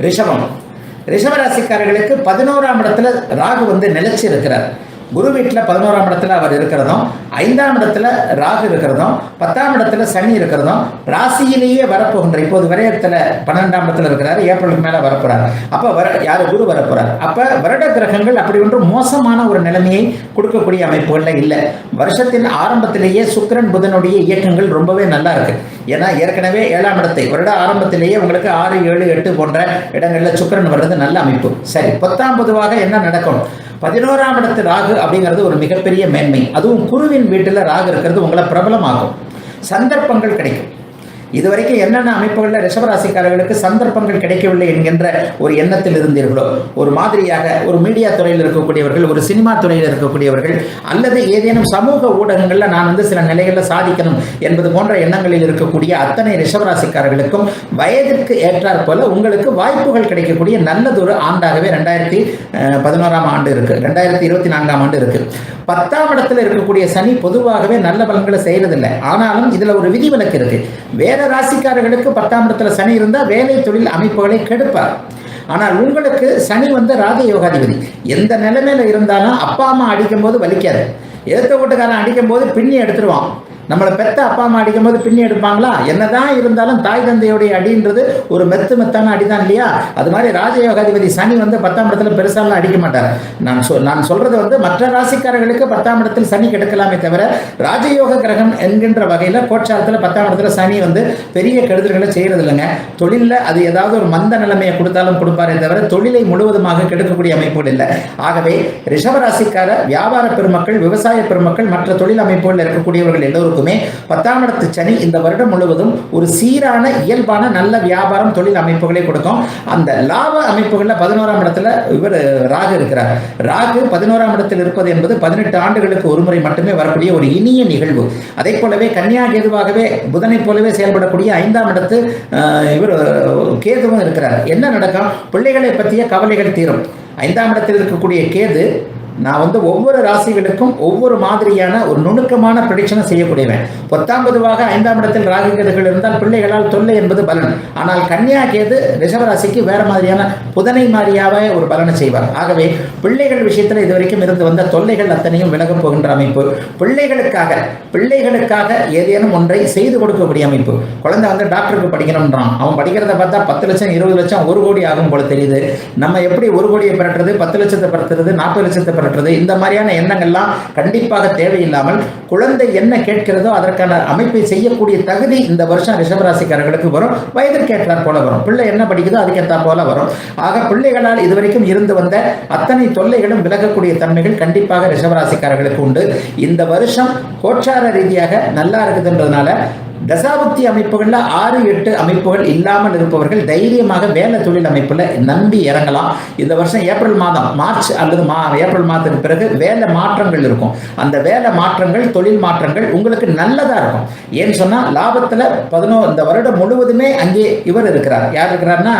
ரிஷபம். ரிஷபராசிக்காரர்களுக்கு பதினோராம் இடத்துல ராகு வந்து நிலைச்சு இருக்கிறார் குரு வீட்டில் பதினோராம் இடத்துல அவர் இருக்கிறதும் ஐந்தாம் இடத்துல ராகு இருக்கிறதும் பத்தாம் இடத்துல சனி இருக்கிறதும் ராசியிலேயே வரப்போகின்ற இப்போது விரயத்தில் பன்னெண்டாம் இடத்துல இருக்கிறார் ஏப்ரலுக்கு மேலே வரப்போறார். அப்போ வர யார்? குரு வரப்போறார். அப்போ வருட கிரகங்கள் அப்படி ஒன்று மோசமான ஒரு நிலைமையை கொடுக்கக்கூடிய அமைப்புகளில் இல்லை. வருஷத்தின் ஆரம்பத்திலேயே சுக்கிரன் புதனுடைய இயக்கங்கள் ரொம்பவே நல்லா இருக்கு. ஏன்னா ஏற்கனவே ஏழாம் இடத்தை வருட ஆரம்பத்திலேயே உங்களுக்கு ஆறு ஏழு எட்டு போன்ற இடங்களில் சுக்கரன் வர்றது நல்ல அமைப்பு. சரி பத்தாம் பொதுவாக என்ன நடக்கும்? பதினோராம் இடத்து ராகு அப்படிங்கிறது ஒரு மிகப்பெரிய மேன்மை. அதுவும் குருவின் வீட்டில் ராகு இருக்கிறது உங்களை பிரபலமாகும் சந்தர்ப்பங்கள் கிடைக்கும். இதுவரைக்கும் என்னென்ன அமைப்புகளில் ரிஷபராசிக்காரர்களுக்கு சந்தர்ப்பங்கள் கிடைக்கவில்லை என்கின்ற ஒரு எண்ணத்தில் இருந்தீர்களோ ஒரு மாதிரியாக ஒரு மீடியா துறையில் இருக்கக்கூடியவர்கள் ஒரு சினிமா துறையில் இருக்கக்கூடியவர்கள் அல்லது ஏதேனும் சமூக ஊடகங்களில் நான் வந்து சில நிலைகளில் சாதிக்கணும் என்பது போன்ற எண்ணங்களில் இருக்கக்கூடிய அத்தனை ரிஷபராசிக்காரர்களுக்கும் வயதிற்கு ஏற்றாற் போல உங்களுக்கு வாய்ப்புகள் கிடைக்கக்கூடிய நல்லதொரு ஆண்டாகவே ரெண்டாயிரத்தி பதினோராம் ஆண்டு இருக்கு. ரெண்டாயிரத்தி இருபத்தி நான்காம் ஆண்டு இருக்கு. பத்தாம் இடத்துல இருக்கக்கூடிய சனி பொதுவாகவே நல்ல பலன்களை செய்யறதில்லை. ஆனாலும் இதுல ஒரு விதிவிலக்கு இருக்கு. வேற ராசிக்காரர்களுக்கு பத்தாம் இடத்துல சனி இருந்தால் வேலை தொழில் அமைப்புகளை கெடுப்பார். ஆனால் உங்களுக்கு சனி வந்து ராஜ யோகாதிபதி. எந்த நிலைமையில இருந்தாலும் அப்பா அம்மா அடிக்கும் போது வலிக்காது. எதிர்த்த வீட்டுக்காரன் அடிக்கும் போது பின்னி எடுத்துருவான். நம்மளை பெத்த அப்பா அம்மா அடிக்கும் போது பின்னி எடுப்பாங்களா? என்னதான் இருந்தாலும் தாய் தந்தையுடைய அடின்றது ஒரு மெத்து மெத்தான அடிதான் இல்லையா? அது மாதிரி ராஜயோகாதிபதி சனி வந்து பத்தாம் இடத்துல பெருசாலாம் அடிக்க மாட்டார். நான் சொல் நான் சொல்றது வந்து மற்ற ராசிக்காரர்களுக்கு பத்தாம் இடத்தில் சனி கெடுக்கலாமே தவிர ராஜயோக கிரகம் என்கின்ற வகையில் கோட்சாரத்தில் பத்தாம் இடத்துல சனி வந்து பெரிய கெடுதல்களை செய்யறது இல்லைங்க தொழிலில் அது ஏதாவது ஒரு மந்த நிலைமையை கொடுத்தாலும் கொடுப்பாரே தவிர தொழிலை முழுவதுமாக கெடுக்கக்கூடிய அமைப்புகள் இல்லை. ஆகவே ரிஷபராசிக்கார வியாபார பெருமக்கள் விவசாய பெருமக்கள் மற்ற தொழில் அமைப்புகளில் இருக்கக்கூடியவர்கள் எல்லோரும் எல்லோருக்குமே பத்தாம் இடத்து சனி இந்த வருடம் முழுவதும் ஒரு சீரான இயல்பான நல்ல வியாபாரம் தொழில் அமைப்புகளை கொடுக்கும். அந்த லாப அமைப்புகளில் பதினோராம் இடத்துல இவர் ராகு இருக்கிறார். ராகு பதினோராம் இடத்தில் இருப்பது என்பது பதினெட்டு ஆண்டுகளுக்கு ஒரு முறை மட்டுமே வரக்கூடிய ஒரு இனிய நிகழ்வு. அதே போலவே கன்னியா கேதுவாகவே புதனைப் போலவே செயல்படக்கூடிய ஐந்தாம் இடத்து இவர் கேதுவும் இருக்கிறார். என்ன நடக்கும்? பிள்ளைகளை பற்றிய கவலைகள் தீரும். ஐந்தாம் இடத்தில் இருக்கக்கூடிய கேது நான் வந்து ஒவ்வொரு ராசிகளுக்கும் ஒவ்வொரு மாதிரியான ஒரு நுணுக்கமான ப்ரிடிக்ஷனை செய்யக்கூடியவன். பத்தாம் பொதுவாக ஐந்தாம் இடத்தில் ராகு கேதுகள் இருந்தால் பிள்ளைகளால் தொல்லை என்பது பலன். ஆனால் கன்னியா கேது ரிஷபராசிக்கு வேற மாதிரியான புதனை மாதிரியாவே ஒரு பலனை செய்வார். ஆகவே பிள்ளைகள் விஷயத்தில் இதுவரைக்கும் இருந்து வந்த தொல்லைகள் அத்தனையும் விலகப் போகின்ற அமைப்பு. பிள்ளைகளுக்காக பிள்ளைகளுக்காக ஏதேனும் ஒன்றை செய்து கொடுக்கக்கூடிய அமைப்பு. குழந்தை வந்து டாக்டருக்கு படிக்கணும்ன்றான். அவன் படிக்கிறத பார்த்தா பத்து லட்சம் இருபது லட்சம் ஒரு கோடி ஆகும் போல தெரியுது. நம்ம எப்படி ஒரு கோடியை பெறட்டுறது பத்து லட்சத்தை பெறட்டுறது நாற்பது லட்சத்தை பெற்றது. இந்த மாதிரியான எண்ணங்கள்லாம் கண்டிப்பாக தேவையில்லாமல் குழந்தை என்ன கேட்கிறதோ அதற்கான அமைப்பை செய்யக்கூடிய தகுதி இந்த வருஷம் ரிஷபராசிக்காரர்களுக்கு வரும். வயதிற்கேற்றார் போல வரும். பிள்ளை என்ன படிக்குதோ அதுக்கேற்ற போல வரும். ஆக பிள்ளைகளால் இதுவரைக்கும் இருந்து வந்த அத்தனை தொல்லைகளும் விலகக்கூடிய தன்மைகள் கண்டிப்பாக ரிஷபராசிக்காரர்களுக்கு உண்டு. இந்த வருஷம் கோச்சார ரீதியாக நல்லா இருக்குதுன்றதுனால தசாபுத்தி அமைப்புகளில் ஆறு எட்டு அமைப்புகள் இல்லாமல் இருப்பவர்கள் தைரியமாக வேலை தொழில் அமைப்பில் நம்பி இறங்கலாம். இந்த வருஷம் ஏப்ரல் மாதம் மார்ச் அல்லது மா ஏப்ரல் மாதத்துக்கு பிறகு வேலை மாற்றங்கள் இருக்கும். அந்த வேலை மாற்றங்கள் தொழில் மாற்றங்கள் உங்களுக்கு நல்லதாக இருக்கும். ஏன்னு சொன்னால் லாபத்தில் பதினோ இந்த வருடம் முழுவதுமே அங்கே இவர் இருக்கிறார். யார் இருக்கிறார்னா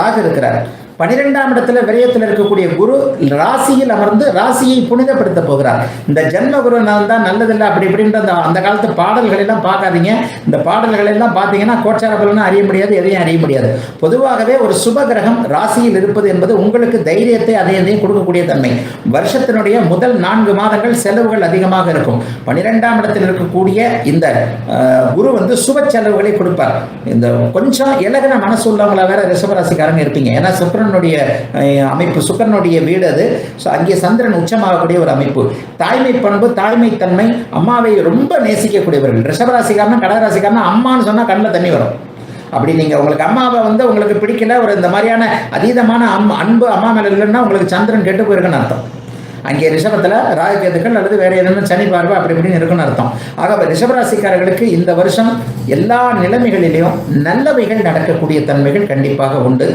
ராகு இருக்கிறார். பனிரெண்டாம் இடத்துல விரயத்தில் இருக்கக்கூடிய குரு ராசியில் அமர்ந்து ராசியை புனிதப்படுத்த போகிறார். இந்த ஜென்ம குரு நான் தான் நல்லதில்லை அப்படி இப்படின்ற அந்த அந்த காலத்து பாடல்கள் எல்லாம் பார்க்காதீங்க. இந்த பாடல்கள் எல்லாம் பார்த்தீங்கன்னா கோச்சார பலனும் அறிய முடியாது எதையும் அறிய முடியாது. பொதுவாகவே ஒரு சுப கிரகம் ராசியில் இருப்பது என்பது உங்களுக்கு தைரியத்தை அதையும் கொடுக்கக்கூடிய தன்மை. வருஷத்தினுடைய முதல் நான்கு மாதங்கள் செலவுகள் அதிகமாக இருக்கும். பனிரெண்டாம் இடத்தில் இருக்கக்கூடிய இந்த குரு வந்து சுப செலவுகளை கொடுப்பார். இந்த கொஞ்சம் இலகன மனசு உள்ளவங்களா வேற ரிஷபராசிக்காரங்க இருப்பீங்க. ஏன்னா சுக்கரனுடைய அமைப்பு சுக்கரனுடைய வீடு அது. ஸோ அங்கே சந்திரன் உச்சமாகக்கூடிய ஒரு அமைப்பு. தாய்மை பண்பு தாய்மை தன்மை அம்மாவை ரொம்ப நேசிக்கக்கூடியவர்கள். ரிஷபராசிக்காரனா கடகராசிக்காரனா அம்மான்னு சொன்னா கண்ணில் தண்ணி வரும். அப்படி நீங்கள் உங்களுக்கு அம்மாவை வந்து உங்களுக்கு பிடிக்கல ஒரு இந்த மாதிரியான அதீதமான அம் அன்பு அம்மா மேலே இல்லைன்னா உங்களுக்கு சந்திரன் கெட்டு போயிருக்குன்னு அர்த்தம். அங்கே ரிஷபத்தில் ராகுகேதுக்கள் அல்லது வேற ஏதேனும் சனி பார்வை அப்படி இப்படின்னு இருக்குன்னு அர்த்தம். ஆக ரிஷபராசிக்காரர்களுக்கு இந்த வருஷம் எல்லா நிலைமைகளிலையும் நல்லவைகள் நடக்கக்கூடிய தன்மைகள் கண்டிப்பாக உண்டு.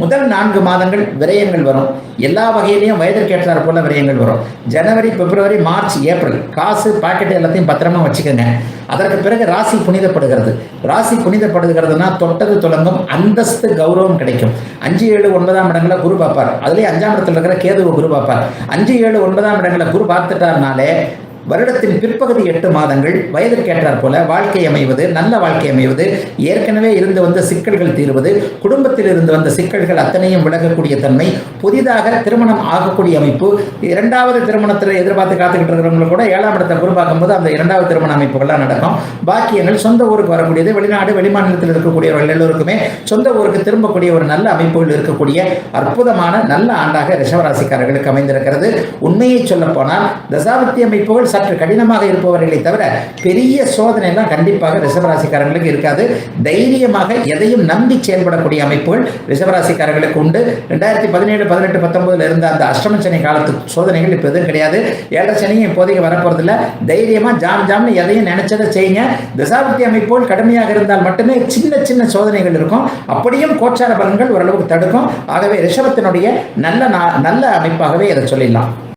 முதல் நான்கு மாதங்கள் விரயங்கள் வரும். எல்லா வகையிலையும் வயதிற்கேற்றார் போல விரயங்கள் வரும். ஜனவரி பிப்ரவரி மார்ச் ஏப்ரல் காசு பாக்கெட் எல்லாத்தையும் பத்திரமா வச்சுக்கோங்க. அதற்கு பிறகு ராசி புனிதப்படுகிறது. ராசி புனிதப்படுகிறதுனா தொட்டது தொடங்கும் அந்தஸ்து கௌரவம் கிடைக்கும். அஞ்சு ஏழு ஒன்பதாம் இடங்களை குரு பார்ப்பார். அதுலேயே அஞ்சாம் இடத்துல இருக்கிற கேதுவை குரு பார்ப்பார். அஞ்சு ஏழு ஒன்பதாம் இடங்களை குரு பார்த்துட்டாருனாலே வருடத்தின் பிற்பகுதி எட்டு மாதங்கள் வயதிற்கேற்றார் போல வாழ்க்கை அமைவது நல்ல வாழ்க்கை அமைவது ஏற்கனவே இருந்து வந்த சிக்கல்கள் தீர்வது குடும்பத்தில் இருந்து வந்த சிக்கல்கள் அத்தனையும் விலகக்கூடிய தன்மை புதிதாக திருமணம் ஆகக்கூடிய அமைப்பு இரண்டாவது திருமணத்தில் எதிர்பார்த்து காத்துக்கிட்டு இருக்கிறவங்க கூட ஏழாம் இடத்தை குரு பார்க்கும்போது அந்த இரண்டாவது திருமண அமைப்புகள்லாம் நடக்கும். பாக்கியங்கள் சொந்த ஊருக்கு வரக்கூடியது வெளிநாடு வெளிமாநிலத்தில் இருக்கக்கூடியவர்கள் எல்லோருக்குமே சொந்த ஊருக்கு திரும்பக்கூடிய ஒரு நல்ல அமைப்புகள் இருக்கக்கூடிய அற்புதமான நல்ல ஆண்டாக ரிஷவராசிக்காரர்களுக்கு அமைந்திருக்கிறது. உண்மையை சொல்ல போனால் தசாபத்தி அமைப்புகள் சற்று கடினமாக இருப்பவர்களை தவிர பெரிய சோதனை எல்லாம் கண்டிப்பாக ரிஷபராசிக்காரர்களுக்கு இருக்காது. தைரியமாக எதையும் நம்பி செயல்படக்கூடிய அமைப்புகள் ரிஷபராசிக்காரர்களுக்கு உண்டு. ரெண்டாயிரத்தி பதினேழு பதினெட்டு பத்தொன்பதுல இருந்த அந்த அஷ்டம சனி காலத்து சோதனைகள் இப்போ எதுவும் கிடையாது. ஏழரை சனியும் இப்போதைக்கு வரப்போறதில்ல. தைரியமா ஜாம் ஜாம்னு எதையும் நினைச்சதை செய்யுங்க. திசாபக்தி அமைப்போல் கடுமையாக இருந்தால் மட்டுமே சின்ன சின்ன சோதனைகள் இருக்கும். அப்படியும் கோச்சார பலன்கள் ஓரளவுக்கு தடுக்கும். ஆகவே ரிஷபத்தினுடைய நல்ல நா- நல்ல அமைப்பாகவே இதை சொல்லிடலாம்.